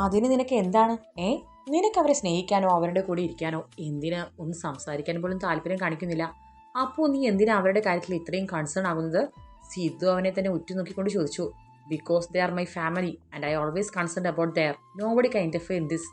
അതിന് നിനക്ക് എന്താണ്? ഏ? നിനക്ക് അവരെ സ്നേഹിക്കാനോ അവരുടെ കൂടെ ഇരിക്കാനോ എന്തിനാ ഒന്ന് സംസാരിക്കാൻ പോലും താല്പര്യം കാണിക്കുന്നില്ല? അപ്പോൾ നീ എന്തിനാ അവരുടെ കാര്യത്തിൽ ഇത്രയും കൺസേൺ ആകുന്നത്? സിദ്ധു അവനെ തന്നെ ഉറ്റുനോക്കിക്കൊണ്ട് ചോദിച്ചു. Because they are my family and I always concern about there no body kind of in this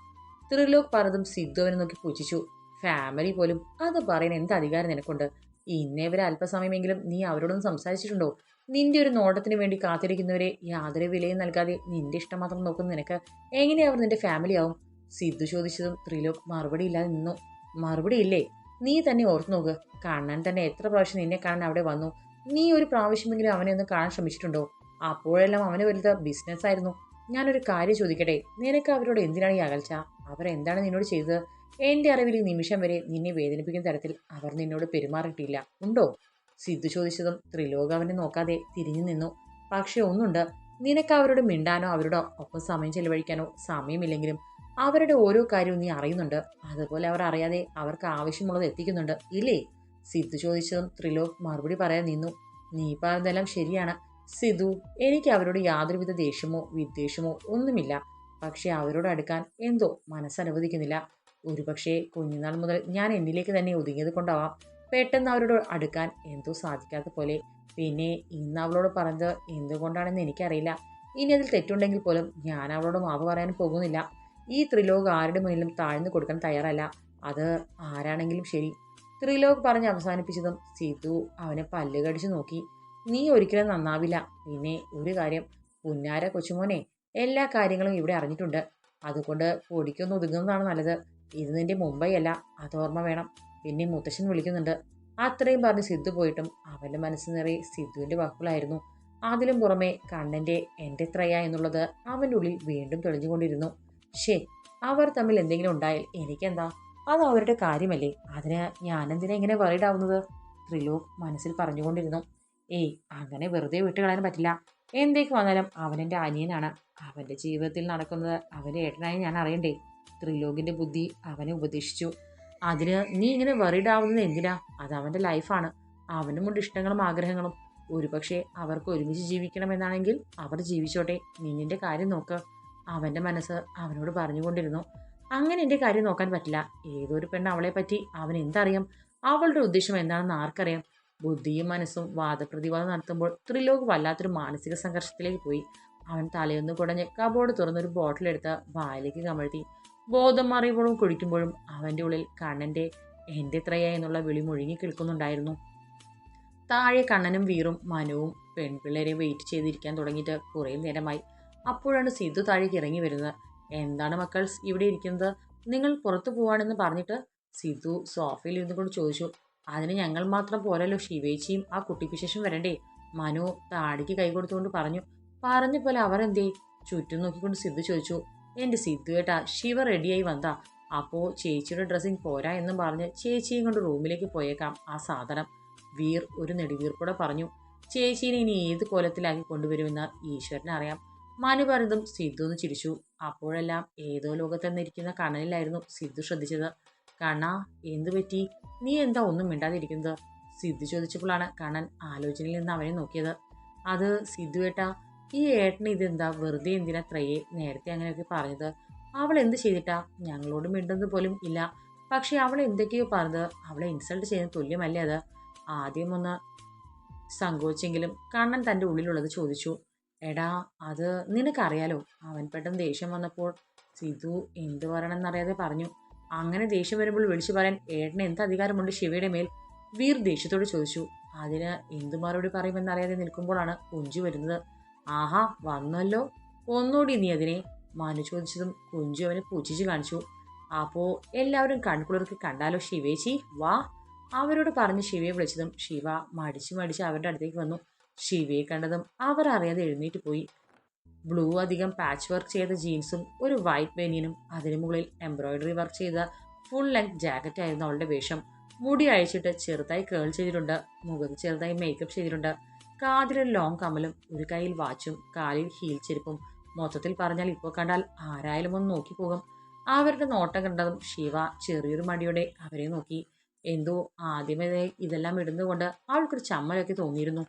Trilok പറഞ്ഞതും സിദ്ധു അവനെ നോക്കി പൂജിച്ചു. ഫാമിലി പോലും? അത് പറയാൻ എന്ത് അധികാരം നിനക്കുണ്ട്? ഇന്നേ വരെ അല്പസമയമെങ്കിലും നീ അവരോടൊന്നും സംസാരിച്ചിട്ടുണ്ടോ? നിന്റെ ഒരു നോട്ടത്തിന് വേണ്ടി കാത്തിരിക്കുന്നവരെ യാതൊരു വിലയും നൽകാതെ നിന്റെ ഇഷ്ടം മാത്രം നോക്കുന്ന നിനക്ക് എങ്ങനെ അവർ നിന്റെ ഫാമിലി ആവും? സിദ്ധു ചോദിച്ചതും ത്രിലോക് മറുപടി ഇല്ലാതെ നിന്നു. മറുപടി ഇല്ലേ? നീ തന്നെ ഓർത്തു നോക്ക്. കാണാൻ തന്നെ എത്ര പ്രാവശ്യം നിന്നെ കാണാൻ അവിടെ വന്നു? നീ ഒരു പ്രാവശ്യമെങ്കിലും അവനെ ഒന്ന് കാണാൻ ശ്രമിച്ചിട്ടുണ്ടോ? അപ്പോഴെല്ലാം അവന് വലുത് ബിസിനസ് ആയിരുന്നു. ഞാനൊരു കാര്യം ചോദിക്കട്ടെ? നിനക്ക് അവരോട് എന്തിനാണ് ഈ അകൽച്ച? അവരെന്താണ് നിന്നോട് ചെയ്തത്? എന്റെ അറിവിൽ ഈ നിമിഷം വരെ നിന്നെ വേദനിപ്പിക്കുന്ന തരത്തിൽ അവർ നിന്നോട് പെരുമാറിയിട്ടില്ല. ഉണ്ടോ? സിദ്ധു ചോദിച്ചതും ത്രിലോക അവനെ നോക്കാതെ തിരിഞ്ഞു നിന്നു. പക്ഷെ ഒന്നുണ്ട്. നിനക്ക് അവരോട് മിണ്ടാനോ അവരുടെ ഒപ്പം സമയം ചെലവഴിക്കാനോ സമയമില്ലെങ്കിലും അവരുടെ ഓരോ കാര്യവും നീ അറിയുന്നുണ്ട്. അതുപോലെ അവർ അറിയാതെ അവർക്ക് ആവശ്യമുള്ളത് എത്തിക്കുന്നുണ്ട്. ഇല്ലേ? സിദ്ധു ചോദിച്ചതും ത്രിലോക് മറുപടി പറയാൻ നിന്നു. നീ പറഞ്ഞതെല്ലാം ശരിയാണ്. സിധു എനിക്ക് അവരോട് യാതൊരുവിധ ദേഷ്യമോ വിദ്വേഷമോ ഒന്നുമില്ല. പക്ഷേ അവരോട് അടുക്കാൻ എന്തോ മനസ്സനുവദിക്കുന്നില്ല. ഒരുപക്ഷെ കുഞ്ഞുനാൾ മുതൽ ഞാൻ എന്നിലേക്ക് തന്നെ ഒതുങ്ങിയത് കൊണ്ടാവാം. പെട്ടെന്ന് അവരോട് അടുക്കാൻ എന്തോ സാധിക്കാത്ത പോലെ. പിന്നെ ഇന്ന് അവളോട് പറഞ്ഞത് എന്തുകൊണ്ടാണെന്ന് എനിക്കറിയില്ല. ഇനി അതിൽ തെറ്റുണ്ടെങ്കിൽ പോലും ഞാൻ അവളോട് മാവ് പറയാൻ പോകുന്നില്ല. ഈ ത്രിലോക് ആരുടെ മുന്നിലും താഴ്ന്നു കൊടുക്കാൻ തയ്യാറല്ല. അത് ആരാണെങ്കിലും ശരി. ത്രിലോക് പറഞ്ഞ് അവസാനിപ്പിച്ചതും സിധു അവനെ പല്ലുകടിച്ചു നോക്കി. നീ ഒരിക്കലും നന്നാവില്ല. പിന്നെ ഒരു കാര്യം പുന്നാര കൊച്ചുമോനെ എല്ലാ കാര്യങ്ങളും ഇവിടെ അറിഞ്ഞിട്ടുണ്ട്. അതുകൊണ്ട് പൊടിക്കൊന്ന് ഒതുങ്ങുന്നതാണ് നല്ലത്. ഇത് നിന്റെ മുംബൈ അല്ല അത് ഓർമ്മ വേണം. പിന്നെ മുത്തശ്ശൻ വിളിക്കുന്നുണ്ട്. അത്രയും പറഞ്ഞ് സിദ്ധു പോയിട്ടും അവന്റെ മനസ്സ് നിറയെ സിദ്ധുവിന്റെ വാക്കുകളായിരുന്നു. അതിലും പുറമെ കണ്ണന്റെ എന്റെ ത്രയ എന്നുള്ളത് അവന്റെ ഉള്ളിൽ വീണ്ടും തെളിഞ്ഞുകൊണ്ടിരുന്നു. ഷേ അവർ തമ്മിൽ എന്തെങ്കിലും ഉണ്ടായാൽ എനിക്കെന്താ? അത് അവരുടെ കാര്യമല്ലേ. അതിന് ഞാനെന്തിനാ ഇങ്ങനെ വറീഡാവുന്നത് ത്രിലോക് മനസ്സിൽ പറഞ്ഞുകൊണ്ടിരുന്നു. ഏയ് അങ്ങനെ വെറുതെ വിട്ടുകളയാൻ പറ്റില്ല. എന്തേക്ക് വന്നാലും അവനെന്റെ അനിയനാണ്. അവന്റെ ജീവിതത്തിൽ നടക്കുന്നത് അവന്റെ ഏട്ടനായി ഞാൻ അറിയണ്ടേ. ത്രിലോകിന്റെ ബുദ്ധി അവനെ ഉപദേശിച്ചു. അതിന് നീ ഇങ്ങനെ വറീഡ് ആവുന്നത് എന്തിനാ? അത് അവന്റെ ലൈഫാണ് അവനുമുണ്ട് ഇഷ്ടങ്ങളും ആഗ്രഹങ്ങളും. ഒരുപക്ഷെ അവർക്ക് ഒരുമിച്ച് ജീവിക്കണമെന്നാണെങ്കിൽ അവർ ജീവിച്ചോട്ടെ. നീ നിന്റെ കാര്യം നോക്ക്. അവന്റെ മനസ്സ് അവനോട് പറഞ്ഞുകൊണ്ടിരുന്നു. അങ്ങനെ എന്റെ കാര്യം നോക്കാൻ പറ്റില്ല. ഏതൊരു പെണ്ണ് അവളെ പറ്റി അവൻ എന്തറിയാം? അവളുടെ ഉദ്ദേശം എന്താണെന്ന് ആർക്കറിയാം? ബുദ്ധിയും മനസ്സും വാദപ്രതിവാദം നടത്തുമ്പോൾ ത്രിലോക് വല്ലാത്തൊരു മാനസിക സംഘർഷത്തിലേക്ക് പോയി. അവൻ തലയൊന്ന് കുടഞ്ഞ് കബോർഡ് തുറന്നൊരു ബോട്ടിലെടുത്ത് വായിലേക്ക് കമഴ്ത്തി. ബോധം മറിയുമ്പോഴും കുഴിക്കുമ്പോഴും അവന്റെ ഉള്ളിൽ കണ്ണന്റെ എന്റെ ത്രയ എന്നുള്ള വിളി മുഴുങ്ങി കേൾക്കുന്നുണ്ടായിരുന്നു താഴെ കണ്ണനും വീറും മനുവും പെൺപിള്ളേരെ വെയിറ്റ് ചെയ്തിരിക്കാൻ തുടങ്ങിയിട്ട് കുറേ നേരമായി. അപ്പോഴാണ് സിദ്ധു താഴേക്ക് ഇറങ്ങി വരുന്നത്. എന്താണ് മക്കൾ ഇവിടെ ഇരിക്കുന്നത്? നിങ്ങൾ പുറത്തു പോവാണെന്ന് പറഞ്ഞിട്ട്? സിദ്ധു സോഫയിൽ ഇരുന്നു കൊണ്ട് ചോദിച്ചു. അതിന് ഞങ്ങൾ മാത്രം പോരല്ലോ. ശിവേച്ചിയും ആ കുട്ടിപ്പിശേഷം വരണ്ടേ? മനു താടിക്ക് കൈ കൊടുത്തുകൊണ്ട് പറഞ്ഞു പറഞ്ഞ പോലെ അവരെന്തേ? ചുറ്റും നോക്കിക്കൊണ്ട് സിദ്ധു ചോദിച്ചു എന്റെ സിദ്ധു ഏട്ടാ ശിവ റെഡിയായി വന്നാ അപ്പോൾ ചേച്ചിയുടെ ഡ്രസ്സിങ് പോരാ എന്നും പറഞ്ഞ് ചേച്ചിയും കൊണ്ട് റൂമിലേക്ക് പോയേക്കാം ആ സാധനം. വീർ ഒരു നെടുവീർപ്പോടെ പറഞ്ഞു ചേച്ചീനെ ഇനി ഏത് കോലത്തിലാക്കി കൊണ്ടുവരുമെന്ന് ഈശ്വരനെ അറിയാം മനു പറഞ്ഞതും സിദ്ധു ഒന്ന് ചിരിച്ചു. അപ്പോഴെല്ലാം ഏതോ ലോകത്തെന്നിരിക്കുന്ന കണലിലായിരുന്നു സിദ്ധു ശ്രദ്ധിച്ചത്. കണ്ണാ എന്തു പറ്റി? നീ എന്താ ഒന്നും മിണ്ടാതിരിക്കുന്നത്? സിദ്ധു ചോദിച്ചപ്പോഴാണ് കണ്ണൻ ആലോചനയിൽ നിന്ന് അവനെ നോക്കിയത്. അത് സിദ്ധു ഏട്ടാ ഈ ഏട്ടന് ഇതെന്താ വെറുതെ എന്തിനാ ത്രയെ നേരത്തെ അങ്ങനെയൊക്കെ പറഞ്ഞത്? അവൾ എന്ത് ചെയ്തിട്ടാ? ഞങ്ങളോട് മിണ്ടുന്നത് പോലും ഇല്ല. പക്ഷെ അവൾ എന്തൊക്കെയോ പറഞ്ഞത് അവളെ ഇൻസൾട്ട് ചെയ്യുന്ന തുല്യമല്ലേ അത്? ആദ്യം ഒന്ന് സങ്കോചെങ്കിലും കണ്ണൻ തന്റെ ഉള്ളിലുള്ളത് ചോദിച്ചു. എടാ അത് നിനക്കറിയാലോ? അവൻ പെട്ടെന്ന് ദേഷ്യം വന്നപ്പോൾ സിധു എന്ത് പറയണമെന്നറിയാതെ പറഞ്ഞു. അങ്ങനെ ദേഷ്യം വരുമ്പോൾ വിളിച്ചു പറയാൻ ഏട്ടന് എന്ത് അധികാരമുണ്ട് ശിവയുടെ മേൽ? വീർ ദേഷ്യത്തോട് ചോദിച്ചു. അതിന് എന്തു മറുപടി പറയുമെന്നറിയാതെ നിൽക്കുമ്പോഴാണ് കുഞ്ചു വരുന്നത്. ആഹാ വന്നല്ലോ. ഒന്നോടി നീ അതിനെ. മനു ചോദിച്ചതും കുഞ്ചു അവനെ പൂച്ചിച്ച് കാണിച്ചു. അപ്പോൾ എല്ലാവരും കൺകുളിർക്ക് കണ്ടാലോ ശിവേച്ചി? വാ. അവരോട് പറഞ്ഞ് ശിവയെ വിളിച്ചതും ശിവ മടിച്ച് മടിച്ച് അവരുടെ അടുത്തേക്ക് വന്നു. ശിവയെ കണ്ടതും അവർ അറിയാതെ എഴുന്നേറ്റ് പോയി. ബ്ലൂ അധികം പാച്ച് വർക്ക് ചെയ്ത ജീൻസും ഒരു വൈറ്റ് ബനിയനും അതിനു മുകളിൽ എംബ്രോയിഡറി വർക്ക് ചെയ്ത ഫുൾ ലെങ്ത് ജാക്കറ്റ് ആയിരുന്നു അവളുടെ വേഷം. മുടി അഴിച്ചിട്ട് ചെറുതായി കേൾ ചെയ്തിട്ടുണ്ട് മുഖം ചെറുതായി മേക്കപ്പ് ചെയ്തിട്ടുണ്ട്. കാതിലൊരു ലോങ് കമ്മലും ഒരു കയ്യിൽ വാച്ചും കാലിൽ ഹീൽ ചെരുപ്പും. മൊത്തത്തിൽ പറഞ്ഞാൽ ഇപ്പോൾ കണ്ടാൽ ആരായാലും ഒന്ന് നോക്കി പോകും. അവരുടെ നോട്ടം കണ്ടതും ശിവ ചെറിയൊരു മടിയോടെ അവരെ നോക്കി. എന്തോ ആദ്യമേ ഇതെല്ലാം ഇടുന്നതുകൊണ്ട് അവൾക്കൊരു ചമ്മലൊക്കെ തോന്നിയിരുന്നു.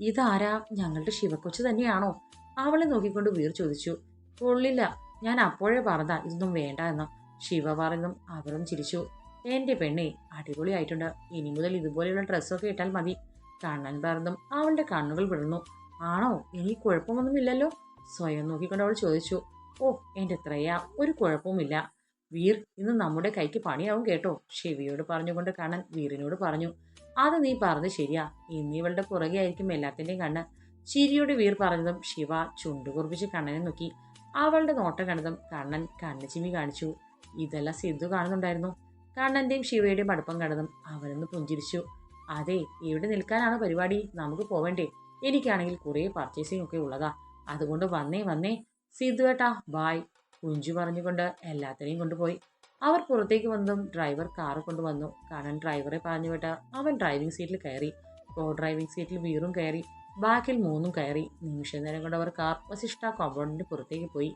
ഇതാരാ ഞങ്ങളുടെ ശിവക്കൊച്ചു തന്നെയാണോ? അവളെ നോക്കിക്കൊണ്ട് വീർ ചോദിച്ചു കൊള്ളില്ല ഞാൻ അപ്പോഴേ പറഞ്ഞ ഇതൊന്നും വേണ്ട എന്ന്. ശിവ പറഞ്ഞതും അവളും ചിരിച്ചു. എന്റെ പെണ്ണെ അടിപൊളിയായിട്ടുണ്ട്. ഇനി മുതൽ ഇതുപോലെയുള്ള ഡ്രസ്സൊക്കെ ഇട്ടാൽ മതി. കണ്ണൻ പറഞ്ഞതും അവളുടെ കണ്ണുകൾ വിടർന്നു. ആണോ? എനിക്ക് കുഴപ്പമൊന്നുമില്ലല്ലോ? സ്വയം നോക്കിക്കൊണ്ട് അവൾ ചോദിച്ചു. ഓ എന്റെ ത്രയ ഒരു കുഴപ്പവുമില്ല. വീർ ഇന്ന് നമ്മുടെ കൈക്ക് പണിയാവും കേട്ടോ ശിവയോട് പറഞ്ഞുകൊണ്ട് കണ്ണൻ വീറിനോട് പറഞ്ഞു. അത് നീ പറഞ്ഞ് ശരിയാ. ഇന്ന് ഇവളുടെ പുറകെ ആയിരിക്കും എല്ലാത്തിന്റെയും കണ്ണ്. ചിരിയോട് വീർ പറഞ്ഞതും ശിവ ചുണ്ടുകുറിപ്പിച്ച് കണ്ണനെ നോക്കി. അവളുടെ നോട്ടം കണ്ടതും കണ്ണൻ കണ്ണു കാണിച്ചു. ഇതെല്ലാം സിദ്ധു കാണുന്നുണ്ടായിരുന്നു. കണ്ണന്റെയും ശിവയുടെയും അടുപ്പം കണ്ടതും അവനൊന്ന് പുഞ്ചിരിച്ചു. അതെ ഇവിടെ നിൽക്കാനാണ് പരിപാടി. നമുക്ക് പോവേണ്ടേ? എനിക്കാണെങ്കിൽ കുറേ പർച്ചേസിംഗ് ഒക്കെ ഉള്ളതാ. അതുകൊണ്ട് വന്നേ വന്നേ. സിദ്ധു ഏട്ടാ ബായ് കുഞ്ചു പറഞ്ഞുകൊണ്ട് എല്ലാത്തിനെയും കൊണ്ടുപോയി. അവർ പുറത്തേക്ക് വന്നതും ഡ്രൈവർ കാറ് കൊണ്ടുവന്നു കണ്ണൻ ഡ്രൈവറെ പറഞ്ഞു വിട്ട അവൻ ഡ്രൈവിംഗ് സീറ്റിൽ കയറി. കോ ഡ്രൈവിംഗ് സീറ്റിൽ വീറും കയറി. ബാക്കിൽ മൂന്നും കയറി നിമിഷ നേരം കൊണ്ട് അവർ കാർപ്പസിഷ്ട കോമ്പൗണ്ടിന് പുറത്തേക്ക് പോയി.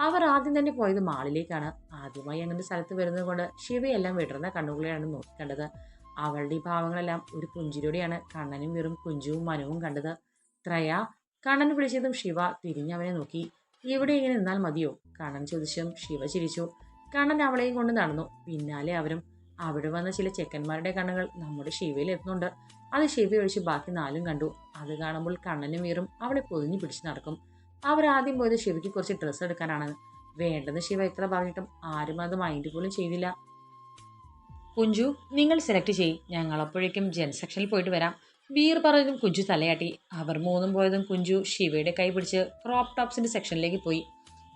അവർ ആദ്യം തന്നെ പോയത് മാളിലേക്കാണ്. ആദ്യമായി അങ്ങനെ സ്ഥലത്ത് വരുന്നത് കൊണ്ട് ശിവയെല്ലാം വിടർന്ന കണ്ണുകളെയാണ് നോക്കിക്കണ്ടത് അവളുടെ ഭാവങ്ങളെല്ലാം ഒരു പുഞ്ചിരിയോടെയാണ് കണ്ണനും വെറും കുഞ്ചുവും മനവും കണ്ടത്. ത്രയ കണ്ണൻ വിളിച്ചതും ശിവ തിരിഞ്ഞവനെ നോക്കി. ഇവിടെ ഇങ്ങനെ നിന്നാൽ മതിയോ? കണ്ണൻ ചോദിച്ചും ശിവ ചിരിച്ചു. കണ്ണൻ അവളെയും കൊണ്ട് നടന്നു. പിന്നാലെ അവരും അവിടെ വന്ന ചില ചെക്കന്മാരുടെ കണ്ണുകൾ നമ്മുടെ ശിവയിൽ എത്തുന്നുണ്ട്. അത് ശിവ ഒഴിച്ച് ബാക്കി നാലും കണ്ടു. അത് കാണുമ്പോൾ കണ്ണനും വീറും അവളെ പൊതിഞ്ഞു പിടിച്ച് നടക്കും. ആദ്യം പോയത് ശിവയ്ക്ക് കുറച്ച് ഡ്രസ്സ് എടുക്കാനാണ്. വേണ്ടെന്ന് ശിവ എത്ര പറഞ്ഞിട്ടും ആരും അത് മൈൻഡ് പോലും ചെയ്തില്ല. കുഞ്ചു നിങ്ങൾ സെലക്ട് ചെയ്യും. ഞങ്ങൾ അപ്പോഴേക്കും ജെൻ സെക്ഷനിൽ പോയിട്ട് വരാം. വീർ പറഞ്ഞതും കുഞ്ചു തലയാട്ടി. അവർ മൂന്നും പോയതും കുഞ്ചു ശിവയുടെ കൈ പിടിച്ച് ക്രോപ്പ് ടോപ്സിന്റെ സെക്ഷനിലേക്ക് പോയി.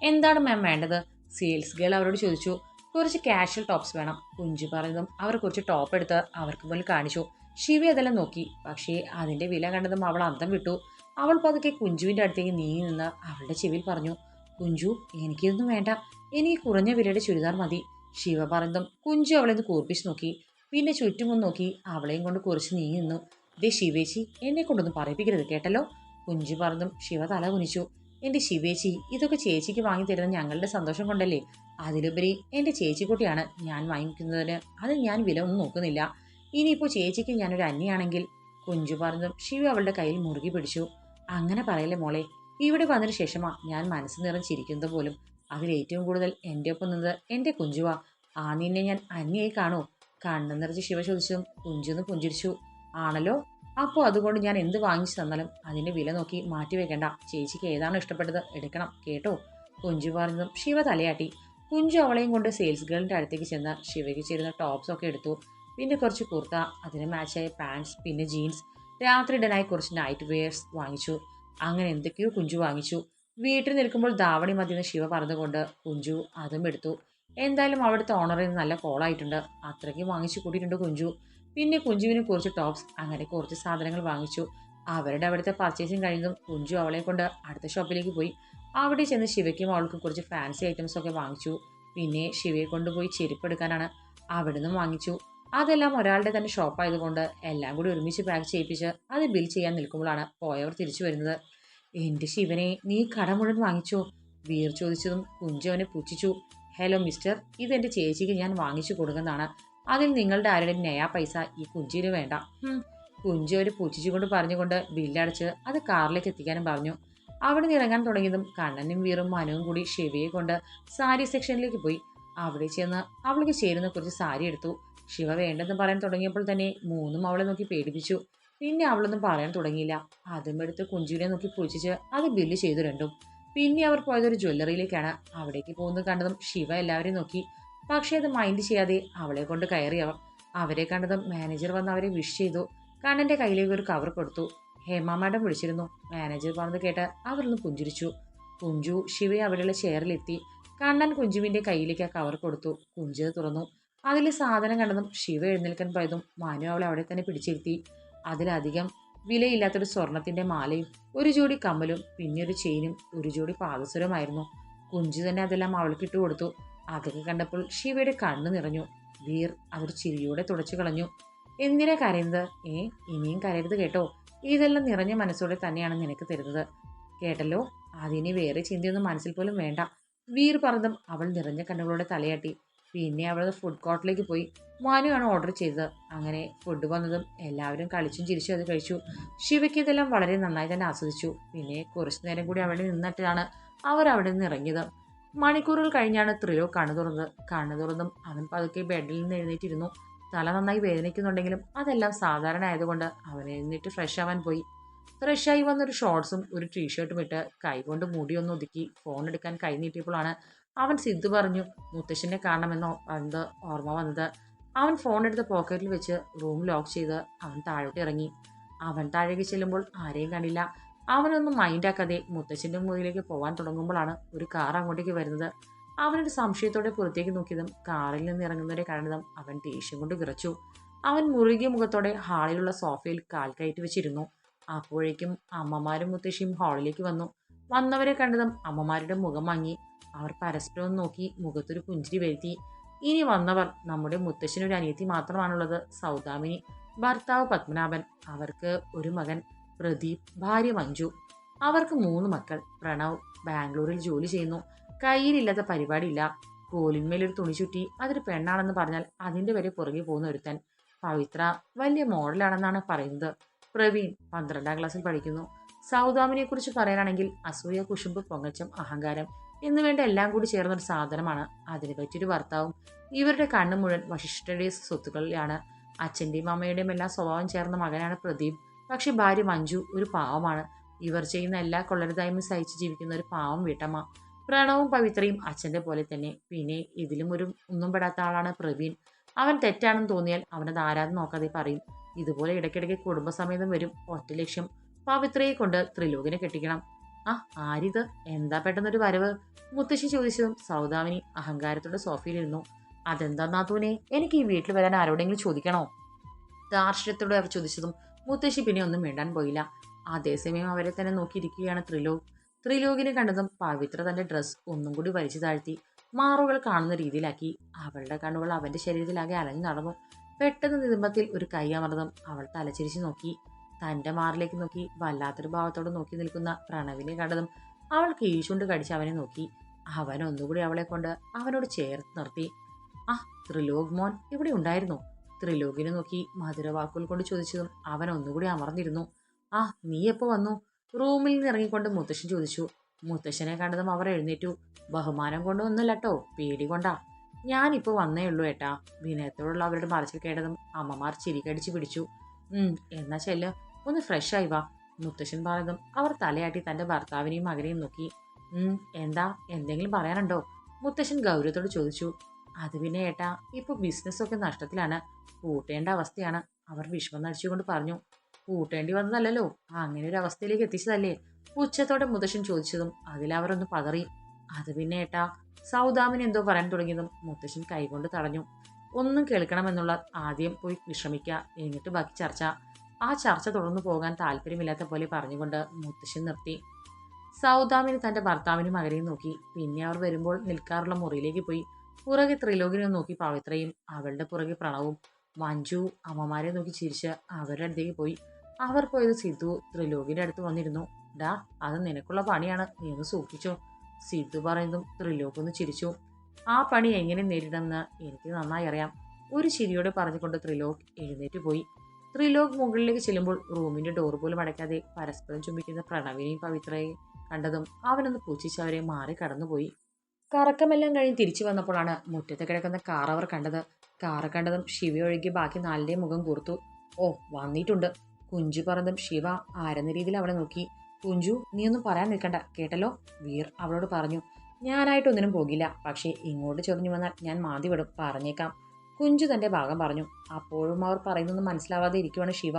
എന്താണ് മാം വേണ്ടത്? സെയിൽസ് ഗേൾ അവരോട് ചോദിച്ചു. കുറച്ച് കാഷ്വൽ ടോപ്സ് വേണം. കുഞ്ചു പറഞ്ഞതും അവർ കുറച്ച് ടോപ്പ് എടുത്ത് അവർക്ക് മുന്നിൽ കാണിച്ചു. ശിവി അതെല്ലാം നോക്കി. പക്ഷേ അതിന്റെ വില കണ്ടതും അവൾ അന്തം വിട്ടു. അവൾ പതുക്കെ കുഞ്ചുവിന്റെ അടുത്തേക്ക് നീങ്ങി നിന്ന് അവളുടെ ചെവിയിൽ പറഞ്ഞു കുഞ്ചു എനിക്കിതൊന്നും വേണ്ട. എനിക്ക് കുറഞ്ഞ വിലയുടെ ചുരിദാർ മതി. ശിവ പറഞ്ഞതും കുഞ്ചു അവളെ ഒന്ന് കൂർപ്പിച്ച് നോക്കി. പിന്നെ ചുറ്റുമൊന്ന് നോക്കി അവളെയും കൊണ്ട് കുറച്ച് നീങ്ങി നിന്നു. ദേ ശിവേച്ചി എന്നെ കൊണ്ടൊന്നും പറയിപ്പിക്കരുത് കേട്ടല്ലോ? കുഞ്ചു പറഞ്ഞതും ശിവ തല കുനിച്ചു. എന്റെ ശിവേച്ചി ഇതൊക്കെ ചേച്ചിക്ക് വാങ്ങി തരുന്ന ഞങ്ങളുടെ സന്തോഷം കൊണ്ടല്ലേ? അതിലുപരി ചേച്ചി ചേച്ചിക്കുട്ടിയാണ് ഞാൻ വാങ്ങിക്കുന്നതിന്. അത് ഞാൻ വില ഒന്നും നോക്കുന്നില്ല. ഇനിയിപ്പോൾ ചേച്ചിക്ക് ഞാനൊരു അന്യാണെങ്കിൽ കുഞ്ചു പറഞ്ഞതും ശിവ അവളുടെ കയ്യിൽ മുറുകി പിടിച്ചു. അങ്ങനെ പറയല്ലേ മോളെ ഇവിടെ വന്നതിന് ശേഷമാ ഞാൻ മനസ്സ് നിറഞ്ഞിരിക്കുന്നത് പോലും. അതിൽ ഏറ്റവും കൂടുതൽ എന്റെ ഒപ്പം നിന്നത് എന്റെ കുഞ്ചുവാ. ആ നിന്നെ ഞാൻ അന്യായി കാണൂ. കണ്ണു നിറച്ച് ശിവ ചോദിച്ചതും കുഞ്ചുന്ന് പുഞ്ചിരിച്ചു. ആണല്ലോ? അപ്പോൾ അതുകൊണ്ട് ഞാൻ എന്ത് വാങ്ങിച്ചു തന്നാലും അതിന്റെ വില നോക്കി മാറ്റി വെക്കണ്ട ചേച്ചിക്ക് ഏതാണോ ഇഷ്ടപ്പെട്ടത് എടുക്കണം കേട്ടോ? കുഞ്ചു പറഞ്ഞതും ശിവ തലയാട്ടി. കുഞ്ചു അവളെയും കൊണ്ട് സെയിൽസ് ഗേളിന്റെ അടുത്തേക്ക് ചെന്ന് ശിവയ്ക്ക് ചേരുന്ന ടോപ്സൊക്കെ എടുത്തു. പിന്നെ കുറച്ച് കുർത്ത അതിന് മാച്ചായ പാൻസ് പിന്നെ ജീൻസ് രാത്രി ഇടനായി കുറച്ച് നൈറ്റ് വെയർസ് വാങ്ങിച്ചു. അങ്ങനെ എന്തൊക്കെയോ കുഞ്ചു വാങ്ങിച്ചു. വീട്ടിൽ നിൽക്കുമ്പോൾ ധാവണി മതിയെന്ന് ശിവ പറഞ്ഞുകൊണ്ട് കുഞ്ചു അതും എടുത്തു. എന്തായാലും അവിടുത്തെ ഓണറിൽ നിന്ന് നല്ല കോളായിട്ടുണ്ട് അത്രയ്ക്ക് വാങ്ങിച്ചു കൂട്ടിയിട്ടുണ്ട് കുഞ്ചു. പിന്നെ കുഞ്ചുവിന് കുറച്ച് ടോപ്സ് അങ്ങനെ കുറച്ച് സാധനങ്ങൾ വാങ്ങിച്ചു. അവരുടെ അവിടുത്തെ പർച്ചേസിങ് കഴിഞ്ഞതും കുഞ്ചു അവളെ കൊണ്ട് അടുത്ത ഷോപ്പിലേക്ക് പോയി. അവിടെ ചെന്ന് ശിവയ്ക്കും അവൾക്കും കുറച്ച് ഫാൻസി ഐറ്റംസ് ഒക്കെ വാങ്ങിച്ചു. പിന്നെ ശിവയെ കൊണ്ടുപോയി ചെരുപ്പ് എടുക്കാനാണ് അവിടുന്ന് വാങ്ങിച്ചു. അതെല്ലാം ഒരാളുടെ തന്നെ ഷോപ്പായതുകൊണ്ട് എല്ലാം കൂടി ഒരുമിച്ച് പാക്ക് ചെയ്യിപ്പിച്ച് അത് ബിൽ ചെയ്യാൻ നിൽക്കുമ്പോഴാണ് പോയവർ തിരിച്ചു വരുന്നത്. എന്റെ ശിവനെ നീ കട മുഴുവൻ വാങ്ങിച്ചു? വീർ ചോദിച്ചതും കുഞ്ചവനെ പുച്ഛിച്ചു. ഹലോ മിസ്റ്റർ ഇതെന്റെ ചേച്ചിക്ക് ഞാൻ വാങ്ങിച്ചു കൊടുക്കുന്നതാണ്. അതിൽ നിങ്ങളുടെ ആരുടെയും നയാ പൈസ ഈ കുഞ്ചിന് വേണ്ട. കുഞ്ചു ഒരു പുച്ഛിച്ചുകൊണ്ട് പറഞ്ഞുകൊണ്ട് ബില്ലടച്ച് അത് കാറിലേക്ക് എത്തിക്കാനും പറഞ്ഞു. അവിടെ നിന്ന് ഇറങ്ങാൻ തുടങ്ങിയതും കണ്ണനും വീറും മനുവും കൂടി ശിവയെ കൊണ്ട് സാരി സെക്ഷനിലേക്ക് പോയി. അവിടെ ചെന്ന് അവൾക്ക് ചേരുന്ന കുറച്ച് സാരി എടുത്തു. ശിവ വേണ്ടെന്ന് പറയാൻ തുടങ്ങിയപ്പോൾ തന്നെ മൂന്നും അവളെ നോക്കി പേടിപ്പിച്ചു. പിന്നെ അവളൊന്നും പറയാൻ തുടങ്ങിയില്ല. അതും എടുത്ത് കുഞ്ചുവിനെ നോക്കി പൂച്ചിച്ച് അത് ബില്ല് ചെയ്തു രണ്ടും. പിന്നെ അവർ പോയതൊരു ജ്വല്ലറിയിലേക്കാണ്. അവിടേക്ക് പോകുന്നത് കണ്ടതും ശിവ എല്ലാവരെയും നോക്കി. പക്ഷേ അത് മൈൻഡ് ചെയ്യാതെ അവളെ കൊണ്ട് കയറി അവർ അവരെ കണ്ടതും മാനേജർ വന്ന് അവരെ വിഷ് ചെയ്തു. കണ്ണന്റെ കയ്യിലേക്ക് ഒരു കവർ കൊടുത്തു. ഹേമ വിളിച്ചിരുന്നു. മാനേജർ പറഞ്ഞത് കേട്ട് അവരൊന്ന് പുഞ്ചിരിച്ചു. കുഞ്ചു ശിവയെ അവിടെയുള്ള ചെയറിലെത്തി കണ്ണൻ കുഞ്ചുവിന്റെ കയ്യിലേക്ക് ആ കവർ കൊടുത്തു. കുഞ്ചു തുറന്നു. അതിൽ സാധനം കണ്ടതും ശിവ എഴുന്നേൽക്കാൻ പോയതും മനു അവളെ അവിടെ തന്നെ പിടിച്ചിരുത്തി. അതിലധികം വിലയില്ലാത്തൊരു സ്വർണത്തിന്റെ മാലയും ഒരു ജോഡി കമ്മലും പിന്നെ ഒരു ചെയിനും ഒരു ജോഡി പാദസരമായിരുന്നു കുഞ്ചു തന്നെ അതെല്ലാം അവൾക്ക് ഇട്ടു കൊടുത്തു. അതൊക്കെ കണ്ടപ്പോൾ ശിവയുടെ കണ്ണു നിറഞ്ഞു. വീർ അവർ ചിരിയോടെ തുടച്ചു കളഞ്ഞു. എന്തിനാ കരയുന്നത്? ഏ ഇനിയും കരയരുത് കേട്ടോ. ഇതെല്ലാം നിറഞ്ഞ മനസ്സോടെ തന്നെയാണ് നിനക്ക് തരുന്നത്. കേട്ടല്ലോ? അതിനി വേറെ ചിന്തയൊന്നും മനസ്സിൽ പോലും വേണ്ട. വീർ പറഞ്ഞതും അവൾ നിറഞ്ഞ കണ്ണുകളോടെ തലയാട്ടി. പിന്നെ അവൾ ഫുഡ് കോർട്ടിലേക്ക് പോയി. മാനുവാണ് ഓർഡർ ചെയ്തത്. അങ്ങനെ ഫുഡ് വന്നതും എല്ലാവരും കളിച്ചും ചിരിച്ചും അത് കഴിച്ചു. ശിവയ്ക്ക് ഇതെല്ലാം വളരെ നന്നായി തന്നെ ആസ്വദിച്ചു. പിന്നെ കുറച്ചു നേരം കൂടി അവിടെ നിന്നിട്ടാണ് അവർ അവിടെ നിന്ന് ഇറങ്ങിയത്. മണിക്കൂറുകൾ കഴിഞ്ഞാണ് ത്രിലോ കണ്ണു തുറന്നത്. കണ്ണു തുറന്നും അവൻ പതുക്കെ ബെഡിൽ നിന്ന് എഴുന്നേറ്റിരുന്നു. തല നന്നായി വേദനിക്കുന്നുണ്ടെങ്കിലും അതെല്ലാം സാധാരണ ആയതുകൊണ്ട് അവൻ എന്നിട്ട് ഫ്രഷ് ആവാൻ പോയി. ഫ്രഷായി വന്നൊരു ഷോർട്സും ഒരു ടീഷർട്ടും ഇട്ട് കൈകൊണ്ട് മുടിയൊന്ന് ഒതുക്കി ഫോൺ എടുക്കാൻ കൈ നീട്ടിയപ്പോഴാണ് അവൻ സിദ്ധു പറഞ്ഞു മുത്തശ്ശനെ കാണണമെന്നോ അത് ഓർമ്മ വന്നത്? അവൻ ഫോൺ എടുത്ത് പോക്കറ്റിൽ വെച്ച് റൂം ലോക്ക് ചെയ്ത് അവൻ താഴോട്ട് ഇറങ്ങി. അവൻ താഴേക്ക് ചെല്ലുമ്പോൾ ആരെയും കണ്ടില്ല. അവനൊന്നും മൈൻഡാക്കാതെ മുത്തശ്ശിന്റെ മുറിയിലേക്ക് പോകാൻ തുടങ്ങുമ്പോഴാണ് ഒരു കാർ അങ്ങോട്ടേക്ക് വരുന്നത്. അവനൊരു സംശയത്തോടെ പുറത്തേക്ക് നോക്കിയതും കാറിൽ നിന്ന് ഇറങ്ങുന്നവരെ കണ്ടതും അവൻ ദേഷ്യം കൊണ്ട് വിറച്ചു. അവൻ മുറുകിയ മുഖത്തോടെ ഹാളിലുള്ള സോഫയിൽ കാൽ കയറ്റി വെച്ചിരുന്നു. അപ്പോഴേക്കും അമ്മമാരും മുത്തശ്ശിയും ഹാളിലേക്ക് വന്നു. വന്നവരെ കണ്ടതും അമ്മമാരുടെ മുഖം വാങ്ങി അവർ പരസ്പരം നോക്കി മുഖത്തൊരു പുഞ്ചിരി വരുത്തി. ഇനി വന്നവർ നമ്മുടെ മുത്തശ്ശനൊരു അനിയത്തി മാത്രമാണുള്ളത് സൗദാമിനി. ഭർത്താവ് പത്മനാഭൻ അവർക്ക് ഒരു മകൻ പ്രദീപ് ഭാര്യ മഞ്ജു. അവർക്ക് മൂന്ന് മക്കൾ. പ്രണവ് ബാംഗ്ലൂരിൽ ജോലി ചെയ്യുന്നു. കയ്യിലില്ലാത്ത പരിപാടിയില്ല. കോലിന്മേലൊരു തുണി ചുറ്റി അതൊരു പെണ്ണാണെന്ന് പറഞ്ഞാൽ അതിന്റെ വരെ പുറകെ പോകുന്ന ഒരുത്തൻ. പവിത്ര വലിയ മോഡലാണെന്നാണ് പറയുന്നത്. പ്രവീൺ പന്ത്രണ്ടാം ക്ലാസ്സിൽ പഠിക്കുന്നു. സൗദാമിനെ കുറിച്ച് പറയാനാണെങ്കിൽ അസൂയ കുശുമ്പ് പൊങ്ങച്ചം അഹങ്കാരം എന്നുവേണ്ട എല്ലാം കൂടി ചേർന്ന ഒരു സാധനമാണ്. അതിനെ പറ്റിയൊരു ഭർത്താവും ഇവരുടെ കണ്ണു മുഴുവൻ വശിഷ്ഠയുടെ സ്വത്തുക്കളിലാണ്. അച്ഛന്റെയും അമ്മയുടെയും എല്ലാം സ്വഭാവം ചേർന്ന മകനാണ് പ്രദീപ്. പക്ഷേ ഭാര്യ മഞ്ജു ഒരു പാവമാണ്. ഇവർ ചെയ്യുന്ന എല്ലാ കൊള്ളരുതായ്മയും സഹിച്ച് ജീവിക്കുന്ന ഒരു പാവം വീട്ടമ്മ. പ്രണവും പവിത്രയും അച്ഛന്റെ പോലെ തന്നെ. പിന്നെ ഇതിലും ഒരു ഒന്നും പെടാത്ത ആളാണ് പ്രവീൺ. അവൻ തെറ്റാണെന്ന് തോന്നിയാൽ അവനത് ആരാധന നോക്കാതെ പറയും. ഇതുപോലെ ഇടയ്ക്കിടയ്ക്ക് കുടുംബസമേതം വരും ഒറ്റ ലക്ഷ്യം. പവിത്രയെ കൊണ്ട് ത്രിലോകിനെ കെട്ടിക്കണം. ആ ആരിത്? എന്താ പെട്ടെന്നൊരു വരവ്? മുത്തശ്ശി ചോദിച്ചതും സൗദാമിനി അഹങ്കാരത്തോടെ സോഫയിലിരുന്നു. അതെന്താ നാത്തൂനെ? എനിക്ക് ഈ വീട്ടിൽ വരാൻ ആരോടെങ്കിലും ചോദിക്കണോ? ദാർഷ്ട്യത്തോടെ അവർ ചോദിച്ചതും മുത്തശ്ശി പിന്നെ ഒന്നും മിണ്ടാൻ പോയില്ല. അതേസമയം അവരെ തന്നെ നോക്കിയിരിക്കുകയാണ് ത്രിലോക്. ത്രിലോകിനെ കണ്ടതും പവിത്ര തന്റെ ഡ്രസ്സ് ഒന്നും കൂടി വലിച്ചു താഴ്ത്തി മാറുകൾ കാണുന്ന രീതിയിലാക്കി. അവളുടെ കണ്ണുകൾ അവന്റെ ശരീരത്തിലാകെ അലഞ്ഞു നടന്നു. പെട്ടെന്ന് നിതുമ്പത്തിൽ ഒരു കൈ അമർന്നതും അവൾ തലച്ചിരിച്ച് നോക്കി. തന്റെ മാറിലേക്ക് നോക്കി. വല്ലാത്തൊരു ഭാവത്തോടെ നോക്കി നിൽക്കുന്ന പ്രണവിനെ കണ്ടതും അവൾ കീഴ്ചുണ്ട് കടിച്ച് അവനെ നോക്കി. അവൻ ഒന്നുകൂടി അവളെ കൊണ്ട് അവനോട് ചേർത്ത് നിർത്തി. ആ ത്രിലോക് മോൻ ഇവിടെ ഉണ്ടായിരുന്നു. ത്രിലോകിനെ നോക്കി മധുരവാക്കുകൾ കൊണ്ട് ചോദിച്ചതും അവൻ ഒന്നുകൂടി അമർന്നിരുന്നു. ആ നീ എപ്പോ വന്നു? റൂമിൽ നിന്ന് ഇറങ്ങിക്കൊണ്ട് മുത്തശ്ശൻ ചോദിച്ചു മുത്തശ്ശനെ കണ്ടതും അവർ എഴുന്നേറ്റു. ബഹുമാനം കൊണ്ടൊന്നുമില്ല കേട്ടോ പേടി കൊണ്ടാ. ഞാനിപ്പോൾ വന്നേ ഉള്ളൂ ഏട്ടാ. വിനയത്തോടുള്ള അവരുടെ മറച്ചിൽ കേട്ടതും അമ്മമാർ ചിരിക്കടിച്ച് പിടിച്ചു. എന്നാ ചെല്ല്. ഒന്ന് ഫ്രഷ് ആയി വാ. മുത്തശ്ശൻ പറഞ്ഞതും അവർ തലയാട്ടി തന്റെ ഭർത്താവിനെയും മകനെയും നോക്കി. എന്താ? എന്തെങ്കിലും പറയാനുണ്ടോ? മുത്തശ്ശൻ ഗൗരവത്തോട് ചോദിച്ചു. അത് പിന്നെ ഏട്ടാ ഇപ്പൊ ബിസിനസ്സൊക്കെ നഷ്ടത്തിലാണ്. പൂട്ടേണ്ട അവസ്ഥയാണ്. അവർ വിഷമം നടിച്ചുകൊണ്ട് പറഞ്ഞു. പൂട്ടേണ്ടി വന്നതല്ലല്ലോ അങ്ങനെ ഒരു അവസ്ഥയിലേക്ക് എത്തിച്ചതല്ലേ? ഉച്ചത്തോടെ മുത്തശ്ശൻ ചോദിച്ചതും അതിലവരൊന്ന് പതറി. അത് പിന്നെ ഏട്ടാ സൗദാമിന് എന്തോ പറയാൻ തുടങ്ങിയതും മുത്തശ്ശൻ കൈകൊണ്ട് തടഞ്ഞു. ഒന്നും കേൾക്കണമെന്നുള്ള ആദ്യം പോയി വിശ്രമിക്കുക എന്നിട്ട് ബാക്കി ചർച്ച. ആ ചർച്ച തുടർന്നു പോകാൻ താല്പര്യമില്ലാത്ത പോലെ പറഞ്ഞുകൊണ്ട് മുത്തശ്ശൻ നിർത്തി. സൗദാമിന് തന്റെ ഭർത്താവിനും മകനെയും നോക്കി. പിന്നെ അവർ വരുമ്പോൾ നിൽക്കാറുള്ള മുറിയിലേക്ക് പോയി. പുറകെ ത്രിലോകിനെ നോക്കി പവിത്രയും അവളുടെ പുറകെ പ്രണവും. മഞ്ജു അമ്മമാരെ നോക്കി ചിരിച്ച് അവരുടെ അടുത്തേക്ക് പോയി. അവർ പോയത് സിദ്ധു ത്രിലോകിന്റെ അടുത്ത് വന്നിരുന്നു. ഡാ അത് നിനക്കുള്ള പണിയാണ്. നീ ഒന്ന് സൂക്ഷിച്ചോ. സിദ്ധു പറയുന്നതും ത്രിലോക് ഒന്ന് ചിരിച്ചു. ആ പണി എങ്ങനെ നേരിടണമെന്ന് എനിക്ക് നന്നായി അറിയാം. ഒരു ചിരിയോടെ പറഞ്ഞുകൊണ്ട് ത്രിലോക് എഴുന്നേറ്റ് പോയി. ത്രിലോക് മുകളിലേക്ക് ചെല്ലുമ്പോൾ റൂമിന്റെ ഡോർ പോലും അടയ്ക്കാതെ പരസ്പരം ചുംബിക്കുന്ന പ്രണവിനെയും പവിത്രയെയും കണ്ടതും അവനൊന്ന് പൂച്ചിച്ച് അവരെ മാറി കടന്നുപോയി. കറക്കമെല്ലാം കഴിഞ്ഞ് തിരിച്ചു വന്നപ്പോഴാണ് മുറ്റത്ത് കിടക്കുന്ന കാറവർ കണ്ടത്. കാറ് കണ്ടതും ശിവ ഒഴുകി ബാക്കി നാലിന്റെയും മുഖം കൂർത്തു. ഓ വന്നിട്ടുണ്ട്. കുഞ്ചു പറഞ്ഞതും ശിവ ആരെന്ന രീതിയിൽ അവളെ നോക്കി. കുഞ്ചു നീ ഒന്നും പറയാൻ നിൽക്കണ്ട. കേട്ടല്ലോ? വീർ അവളോട് പറഞ്ഞു. ഞാനായിട്ടൊന്നിനും പോകില്ല. പക്ഷേ ഇങ്ങോട്ട് ചൊറിഞ്ഞു വന്നാൽ ഞാൻ മാതി വിടും. പറഞ്ഞേക്കാം. കുഞ്ചു തന്റെ ഭാഗം പറഞ്ഞു. അപ്പോഴും അവർ പറയുന്നൊന്നും മനസ്സിലാവാതെ ഇരിക്കുവാണ് ശിവ.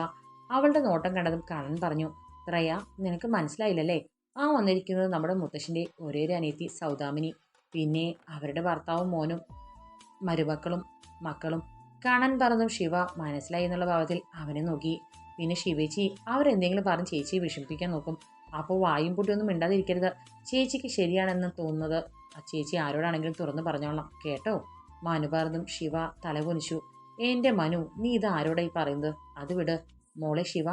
അവളുടെ നോട്ടം കണ്ടതും കണ്ണൻ പറഞ്ഞു. ത്രയ നിനക്ക് മനസ്സിലായില്ലല്ലേ? ആ വന്നിരിക്കുന്നത് നമ്മുടെ മുത്തശ്ശന്റെ ഒരു അനിയത്തി സൗദാമിനി. പിന്നെ അവരുടെ ഭർത്താവും മോനും മരുമക്കളും മക്കളും കാണാൻ പറഞ്ഞതും ശിവ മനസ്സിലായി എന്നുള്ള ഭാവത്തിൽ അവനെ നോക്കി. പിന്നെ ശിവേച്ചി അവരെന്തെങ്കിലും പറഞ്ഞ് ചേച്ചിയെ വിഷമിപ്പിക്കാൻ നോക്കും. അപ്പോൾ വായും പൊട്ടിയൊന്നും മിണ്ടാതിരിക്കരുത്. ചേച്ചിക്ക് ശരിയാണെന്ന് തോന്നുന്നത് ആ ചേച്ചി ആരോടാണെങ്കിലും തുറന്നു പറഞ്ഞോളാം കേട്ടോ? മനു പറഞ്ഞതും ശിവ തലകുനിച്ചു. എന്റെ മനു നീ ഇത് ആരോടായി പറയുന്നത്? അത് വിട്. മോളെ ശിവ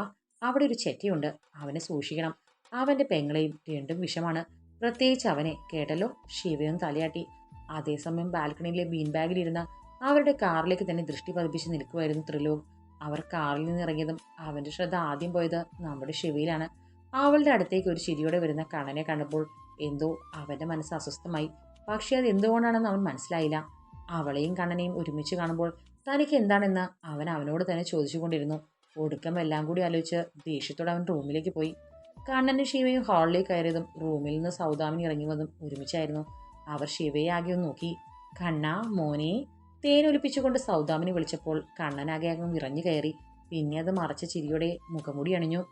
അവിടെ ഒരു ചെറ്റയുണ്ട്. അവനെ സൂക്ഷിക്കണം. അവന്റെ പെങ്ങളെയും രണ്ടും വിഷമാണ്. പ്രത്യേകിച്ച് അവനെ കേട്ടല്ലോ ശിവയും തലയാട്ടി. അതേസമയം ബാൽക്കണിയിലെ ബീൻ ബാഗിലിരുന്ന അവരുടെ കാറിലേക്ക് തന്നെ ദൃഷ്ടി പതിപ്പിച്ച് നിൽക്കുമായിരുന്നു ത്രിലോക് അവർ കാറിൽ നിന്ന് ഇറങ്ങിയതും അവന്റെ ശ്രദ്ധ ആദ്യം പോയത് നമ്മുടെ ശിവയിലാണ് അവളുടെ അടുത്തേക്ക് ഒരു ചിരിയോടെ വരുന്ന കണ്ണനെ കണ്ടപ്പോൾ എന്തോ അവന്റെ മനസ്സ് അസ്വസ്ഥമായി. പക്ഷേ അത് എന്തുകൊണ്ടാണെന്ന് അവൻ മനസ്സിലായില്ല. അവളെയും കണ്ണനെയും ഒരുമിച്ച് കാണുമ്പോൾ തനിക്ക് എന്താണെന്ന് അവൻ അവനോട് തന്നെ ചോദിച്ചുകൊണ്ടിരുന്നു. ഒടുക്കം എല്ലാം കൂടി ആലോചിച്ച് ദേഷ്യത്തോടെ അവൻ റൂമിലേക്ക് പോയി. കണ്ണനും ശിവയും ഹാളിലേക്ക് കയറിയതും റൂമിൽ നിന്ന് സൗദാമിനി ഇറങ്ങി വന്നതും ഒരുമിച്ചായിരുന്നു. അവർ ശിവയെ ആകെ ഒന്ന് നോക്കി. കണ്ണ മോനെ. തേനൊലിപ്പിച്ചുകൊണ്ട് സൗദാമിനി വിളിച്ചപ്പോൾ കണ്ണനാകെ അങ്ങ് ഇറങ്ങി കയറി. പിന്നെ അത് മറച്ച ചിരിയോടെ മുഖമുടി അണിഞ്ഞു.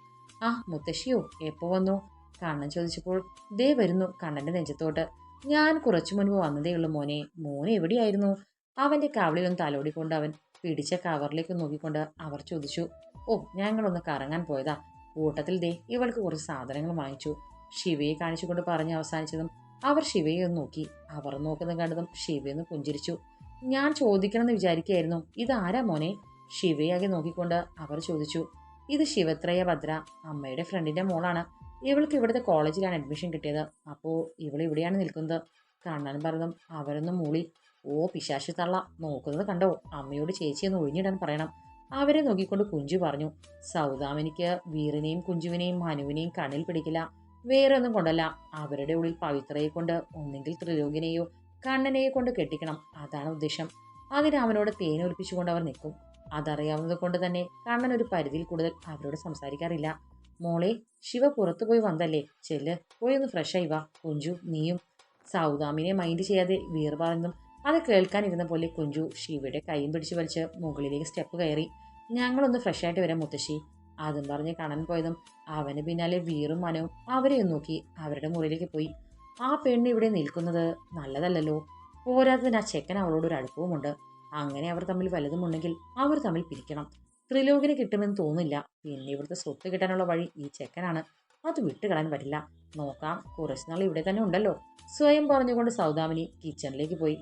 ആ മുത്തശ്ശിയോ എപ്പോ വന്നു? കണ്ണൻ ചോദിച്ചപ്പോൾ ദേ വരുന്നു കണ്ണന്റെ നെഞ്ചത്തോട്ട്. ഞാൻ കുറച്ചു മുൻപ് വന്നതേ ഉള്ളൂ മോനെ. മോനെ എവിടെയായിരുന്നു? അവന്റെ കവളിലൊന്ന് തലോടിക്കൊണ്ട് അവൻ പിടിച്ച കവറിലേക്ക് നോക്കിക്കൊണ്ട് അവർ ചോദിച്ചു. ഓ ഞങ്ങളൊന്ന് കറങ്ങാൻ പോയതാ. കൂട്ടത്തിൽ ദേ ഇവൾക്ക് കുറച്ച് സാധനങ്ങൾ വാങ്ങിച്ചു. ശിവയെ കാണിച്ചുകൊണ്ട് പറഞ്ഞ് അവസാനിച്ചതും അവർ ശിവയെ ഒന്ന് നോക്കി. അവർ നോക്കുന്ന കണ്ടതും ശിവയൊന്ന് പുഞ്ചിരിച്ചു. ഞാൻ ചോദിക്കണമെന്ന് വിചാരിക്കുകയായിരുന്നു. ഇതാരാ മോനെ? ശിവയാകെ നോക്കിക്കൊണ്ട് അവർ ചോദിച്ചു. ഇത് ശിവത്രയ ഭദ്ര. അമ്മയുടെ ഫ്രണ്ടിന്റെ മോളാണ്. ഇവൾക്ക് ഇവിടുത്തെ കോളേജിലാണ് അഡ്മിഷൻ കിട്ടിയത്. അപ്പോൾ ഇവൾ ഇവിടെയാണ് നിൽക്കുന്നത്. കണ്ണൻ പറഞ്ഞതും അവരൊന്നും മൂളി. ഓ പിശാശി തള്ള. നോക്കുന്നത് കണ്ടോ? അമ്മയോട് ചേച്ചിയൊന്ന് ഒഴിഞ്ഞിടാൻ പറയണം. അവരെ നോക്കിക്കൊണ്ട് കുഞ്ചു പറഞ്ഞു സൗദാമിനിക്ക് വീറിനെയും കുഞ്ചുവിനെയും മനുവിനെയും കണ്ണിൽ പിടിക്കില്ല. വേറെ ഒന്നും കൊണ്ടല്ല. അവരുടെ ഉള്ളിൽ പവിത്രയെ കൊണ്ട് ഒന്നെങ്കിൽ ത്രിലോകിനെയോ കണ്ണനെയോ കൊണ്ട് കെട്ടിക്കണം. അതാണ് ഉദ്ദേശം. അതിന് അവനോട് തേനൊലിപ്പിച്ചുകൊണ്ട് അവർ നിൽക്കും. അതറിയാവുന്നത് കൊണ്ട് തന്നെ കണ്ണൻ ഒരു പരിധിയിൽ കൂടുതൽ അവരോട് സംസാരിക്കാറില്ല. മോളെ ശിവ പുറത്തു പോയി വന്നല്ലേ? ചെല്ല്. പോയി ഒന്ന് ഫ്രഷ് ആയി വാ. കുഞ്ചു നീയും സൗദാമിനെ മൈൻഡ് ചെയ്യാതെ വീർ പറഞ്ഞതും അത് കേൾക്കാനിരുന്ന പോലെ കുഞ്ചു ശിവയുടെ കൈയും പിടിച്ച് വലിച്ച് മുകളിലേക്ക് സ്റ്റെപ്പ് കയറി. ഞങ്ങളൊന്ന് ഫ്രഷ് ആയിട്ട് വരാം മുത്തശ്ശി. അതും പറഞ്ഞ് കാണാൻ പോയതും അവന് പിന്നാലെ വീറും മനവും അവരെയും നോക്കി അവരുടെ മുറിയിലേക്ക് പോയി. ആ പെണ്ണ് ഇവിടെ നിൽക്കുന്നത് നല്ലതല്ലല്ലോ. പോരാത്തതിന് ആ ചെക്കൻ അവളോട് ഒരു അടുപ്പവുമുണ്ട്. അങ്ങനെ അവർ തമ്മിൽ വലുതുമുണ്ടെങ്കിൽ അവർ തമ്മിൽ പിരിക്കണം. ത്രിലോകിന് കിട്ടുമെന്ന് തോന്നില്ല പിന്നെ ഇവിടുത്തെ സ്വത്ത് കിട്ടാനുള്ള വഴി ഈ ചെക്കനാണ്. അത് വിട്ടുകളയാൻ പറ്റില്ല. നോക്കാം കുറച്ചുനാൾ ഇവിടെ തന്നെ ഉണ്ടല്ലോ. സ്വയം പറഞ്ഞുകൊണ്ട് സൗദാമിനി കിച്ചണിലേക്ക് പോയി.